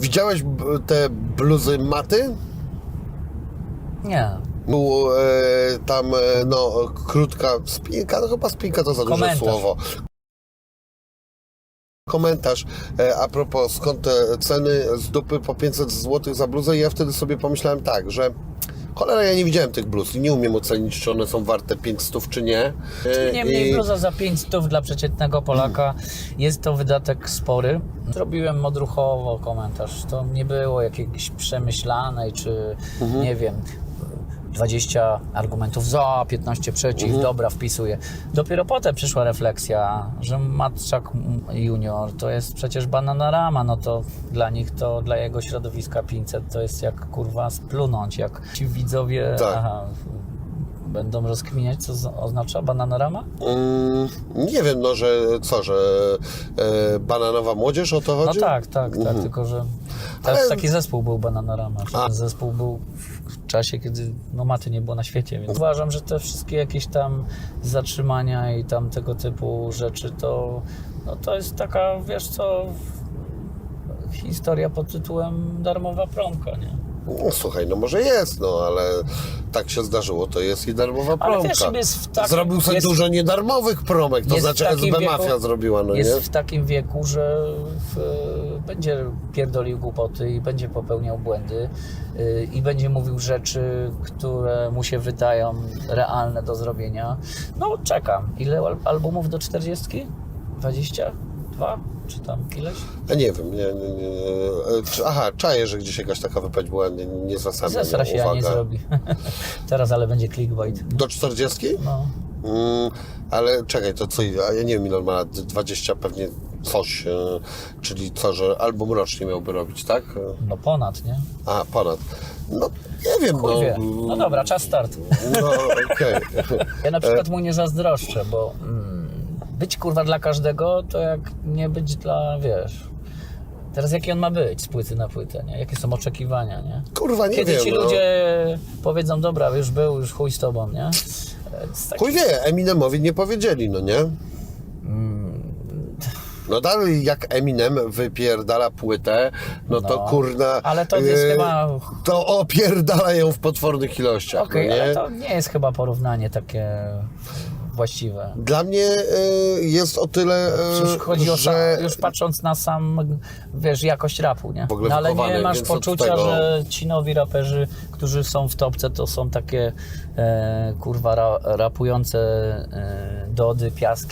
Widziałeś te bluzy maty? Nie. Był e, tam, e, no, krótka spinka, no chyba spinka to za duże Komentarz. słowo. Komentarz e, a propos skąd te ceny z dupy po 500 zł za bluzę i ja wtedy sobie pomyślałem tak, że cholera ja nie widziałem tych bluz i nie umiem ocenić czy one są warte 500 czy nie. E, Niemniej i- bluza za 500 dla przeciętnego Polaka jest to wydatek spory. Zrobiłem odruchowo komentarz. To nie było jakiejś przemyślanej, czy Mhm. nie wiem, 20 argumentów za, 15 przeciw, Mhm. dobra, wpisuję. Dopiero potem przyszła refleksja, że Matczak Junior to jest przecież bananarama, no to dla nich to, dla jego środowiska 500 to jest jak kurwa splunąć, jak ci widzowie Tak. aha, będą rozkminiać, co oznacza bananarama? Mm, nie wiem, no, że co, że e, bananowa młodzież o to No chodzi? tak, tak, tak, tylko że Ale- taki zespół był Bananarama. Ten zespół był czasie, kiedy no maty nie było na świecie, więc uważam, że te wszystkie jakieś tam zatrzymania i tam tego typu rzeczy, to, no to jest taka, wiesz co, historia pod tytułem darmowa promka, nie? No, słuchaj, no może jest, no ale tak się zdarzyło, to jest i darmowa Ale promka. jest w takim- Zrobił sobie jest- dużo niedarmowych promek, to jest w znaczy takim SB wieku- Mafia zrobiła, no jest nie? w takim wieku, że w, będzie pierdolił głupoty i będzie popełniał błędy y, i będzie mówił rzeczy, które mu się wydają realne do zrobienia. No czekam. Ile al- albumów do 40? 22? Czy tam ileś? A nie wiem, nie, nie, nie. e, Aha, czaję, że gdzieś jakaś taka wypowiedź była, nie, nie zwracałem na Zesra się ja nie zrobi. Teraz ale będzie clickbait. Do 40? No. Mm, ale czekaj, to co, a ja nie wiem ile on ma lat, 20 pewnie coś, e, czyli co, że album rocznie miałby robić, tak? E, no ponad, nie? A, ponad. No, nie wiem, Chuj no. No dobra, czas start. No, okej. Ja na przykład mu nie zazdroszczę, bo mm, być kurwa dla każdego, to jak nie być dla, wiesz... Teraz jaki on ma być z płyty na płytę, nie? Jakie są oczekiwania, nie? Kurwa, nie Kiedy wiem, ci no. ludzie powiedzą, dobra, już był, już chuj z tobą, nie? Taki- Chuj wie, Eminemowi nie powiedzieli, no nie? No dalej, jak Eminem wypierdala płytę, no, to No, kurna... ale to jest e, chyba- To opierdala ją w potwornych ilościach, Okej, no nie? ale to nie jest chyba porównanie takie właściwe. Dla mnie e, jest o tyle, e, Już chodzi o że... sam, już patrząc na sam, wiesz, jakość rapu, nie? W ogóle no, ale wychowany, nie masz więc od poczucia, tego- że ci nowi raperzy, którzy są w topce, to są takie e, kurwa ra, rapujące e, Dody, Piaski